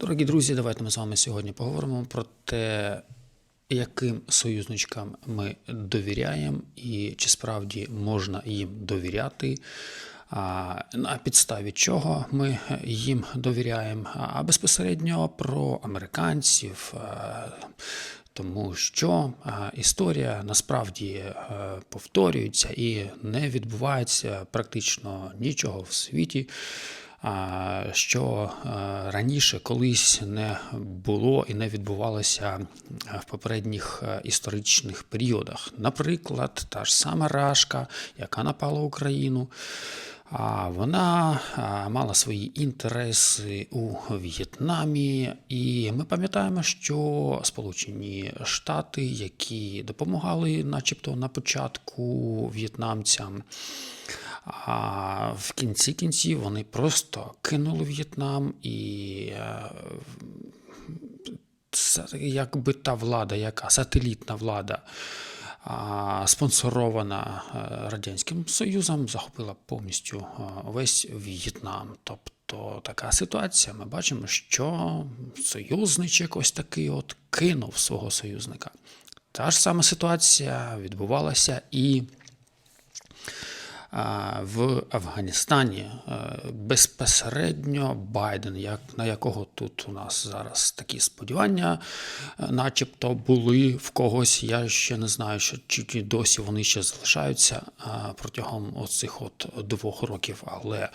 Дорогі друзі, давайте ми з вами сьогодні поговоримо про те, яким союзничкам ми довіряємо і чи справді можна їм довіряти. На підставі чого ми їм довіряємо, а безпосередньо про американців, тому що історія насправді е, повторюється і не відбувається практично нічого в світі, що е, раніше колись не було і не відбувалося в попередніх е, історичних періодах. Наприклад, та ж сама Рашка, яка напала Україну. А вона мала свої інтереси у В'єтнамі, і ми пам'ятаємо, що Сполучені Штати, які допомагали, начебто, на початку в'єтнамцям, а в кінці кінців вони просто кинули В'єтнам і це якби та влада, яка сателітна влада, спонсорована е, Радянським Союзом, захопила повністю е, весь В'єтнам. Тобто така ситуація. Ми бачимо, що союзничок ось такий от кинув свого союзника. Та ж сама ситуація відбувалася і в Афганістані е, безпосередньо Байден, як, на якого тут у нас зараз такі сподівання, е, начебто були в когось. Я ще не знаю, що чи досі вони ще залишаються протягом оцих от двох років. Але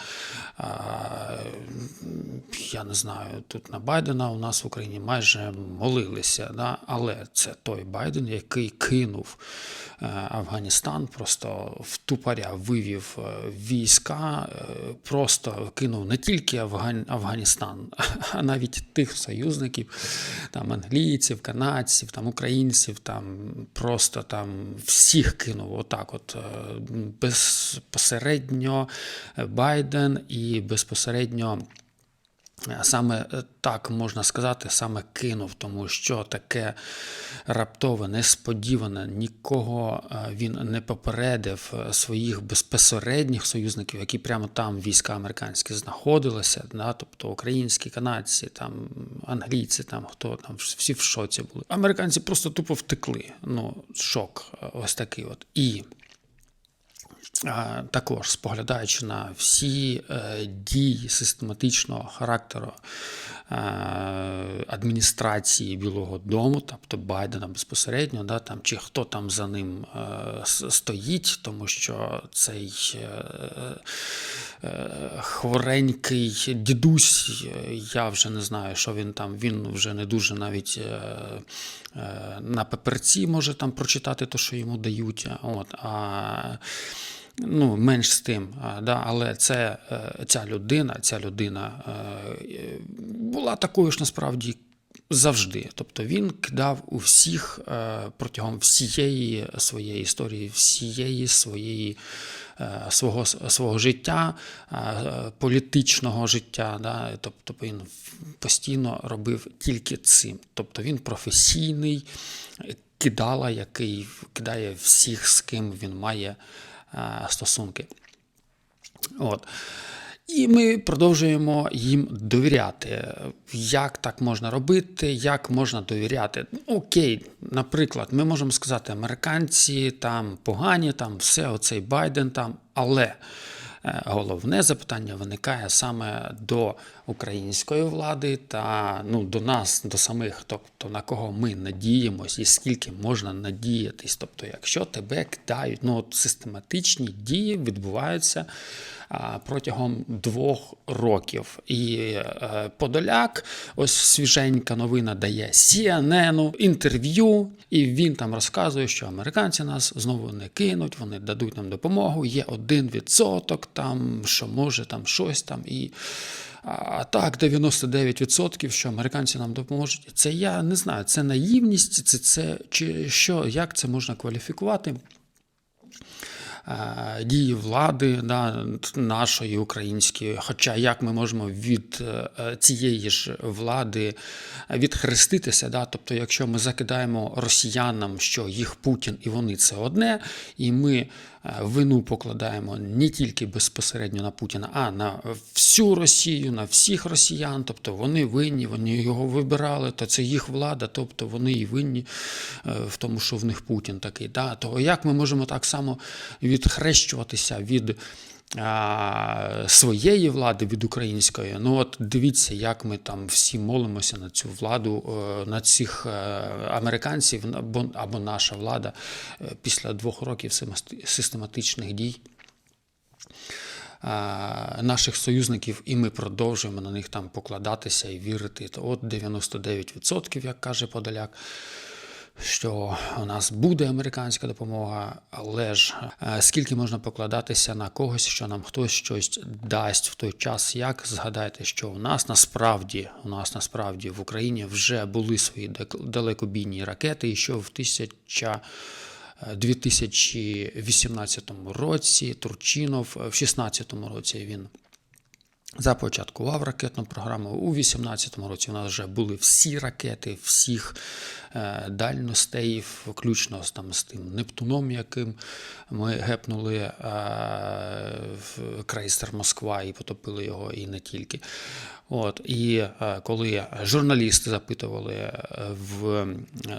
я не знаю, тут на Байдена у нас в Україні майже молилися. Да? Але це той Байден, який кинув е, Афганістан, просто в тупаря вивів е, війська, е, просто кинув не тільки Афган... Афганістан, а навіть тих союзників, там англійців, канадців, там українців, там просто там всіх кинув. Отак, от е, безпосередньо Байден і безпосередньо. Саме е, так можна сказати, саме кинув, тому що таке раптове, несподіване, нікого е, він не попередив е, своїх безпосередніх союзників, які прямо там війська американські знаходилися, да, тобто українські, канадці, там англійці, там хто там всі в шоці були. Американці просто тупо втекли. Ну, шок, ось такий от. І також споглядаючи на всі е, дії систематичного характеру е, адміністрації Білого Дому, тобто Байдена безпосередньо, да, там, чи хто там за ним е, стоїть, тому що цей хворенький дідусь, я вже не знаю, що він там, він вже не дуже навіть на паперці може там прочитати те, що йому дають. От, а Ну, менш з тим, да, але це ця людина, ця людина була такою ж насправді завжди. Тобто він кидав у всіх протягом всієї своєї історії, всієї своєї свого свого життя, політичного життя. Да, Тобто він постійно робив тільки цим. Тобто він професійний кидала, який кидає всіх, з ким він має стосунки. От. І ми продовжуємо їм довіряти. Як так можна робити, як можна довіряти? Окей, наприклад, ми можемо сказати, американці там погані, там все, оцей Байден там, але. Головне запитання виникає саме до української влади та ну, до нас, до самих, тобто на кого ми надіємось і скільки можна надіятись. Тобто, якщо тебе кидають, ну от систематичні дії відбуваються протягом двох років. І е, Подоляк, ось свіженька новина дає CNN інтерв'ю, і він там розказує, що американці нас знову не кинуть, вони дадуть нам допомогу. Є один відсоток, там що може там щось там і. А так, 99%, що американці нам допоможуть. Це я не знаю, це наївність, це це чи що, як це можна кваліфікувати. Е, дії влади да, нашої української. Хоча як ми можемо від е, цієї ж влади відхреститися, да? тобто, якщо ми закидаємо росіянам, що їх Путін і вони це одне, і ми е, вину покладаємо не тільки безпосередньо на Путіна, а на всю Росію, на всіх росіян. Тобто вони винні, вони його вибирали, то це їх влада, тобто вони і винні в тому, що в них Путін такий. Да? То як ми можемо так само відхрещуватися від а, своєї влади від української. Ну от дивіться, як ми там всі молимося на цю владу, е, на цих е, американців або, наша влада е, після двох років систематичних дій. Наших союзників, і ми продовжуємо на них там покладатися і вірити. То от 99%, як каже Подоляк, що у нас буде американська допомога, але ж е, скільки можна покладатися на когось, що нам хтось щось дасть в той час, як згадайте, що у нас насправді у нас насправді в Україні вже були свої далекобійні ракети, і що в тисяча. 2018 році Турчинов, в 2016 році він започаткував ракетну програму. У 2018 році у нас вже були всі ракети, всіх е, дальностей, включно там, з тим Нептуном, яким ми гепнули е, в крейсер Москва і потопили його, і не тільки. От, і е, коли журналісти запитували в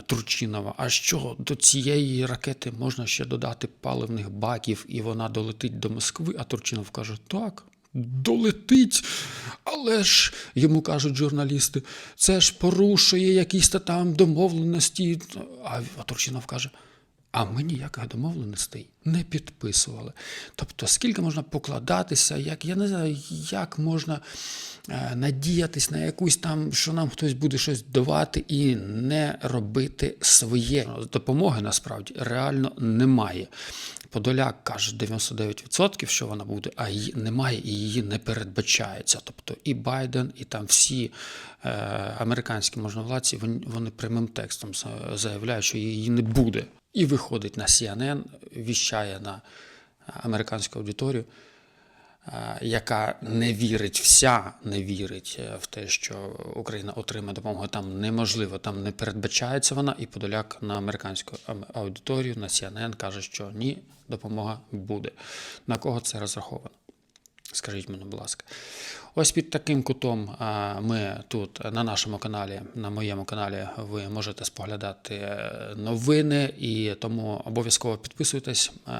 Турчинова, а що до цієї ракети можна ще додати паливних баків, і вона долетить до Москви, а Турчинов каже, так. Долетить, але ж йому кажуть журналісти, це ж порушує якісь та там домовленості. А Турчинов каже: а ми ніяких домовленостей не підписували. Тобто, скільки можна покладатися, як я не знаю, як можна е, надіятись на якусь там, що нам хтось буде щось давати і не робити своє. Допомоги насправді реально немає. Подоляк каже 99%, що вона буде, а її немає і її не передбачається. Тобто і Байден, і там всі е, американські можновладці, вони, прямим текстом заявляють, що її не буде. І виходить на CNN, віщає на американську аудиторію, е, яка не вірить, вся не вірить е, в те, що Україна отримає допомогу. Там неможливо, там не передбачається вона. І Подоляк на американську аудиторію на CNN каже, що ні, допомога буде. На кого це розраховано? Скажіть мені, будь ласка. Ось під таким кутом ми тут на нашому каналі, на моєму каналі, ви можете споглядати е, новини, і тому обов'язково підписуйтесь, е,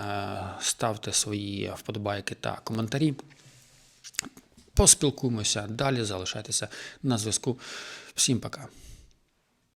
ставте свої вподобайки та коментарі. Поспілкуємося далі, залишайтеся на зв'язку. Всім пока.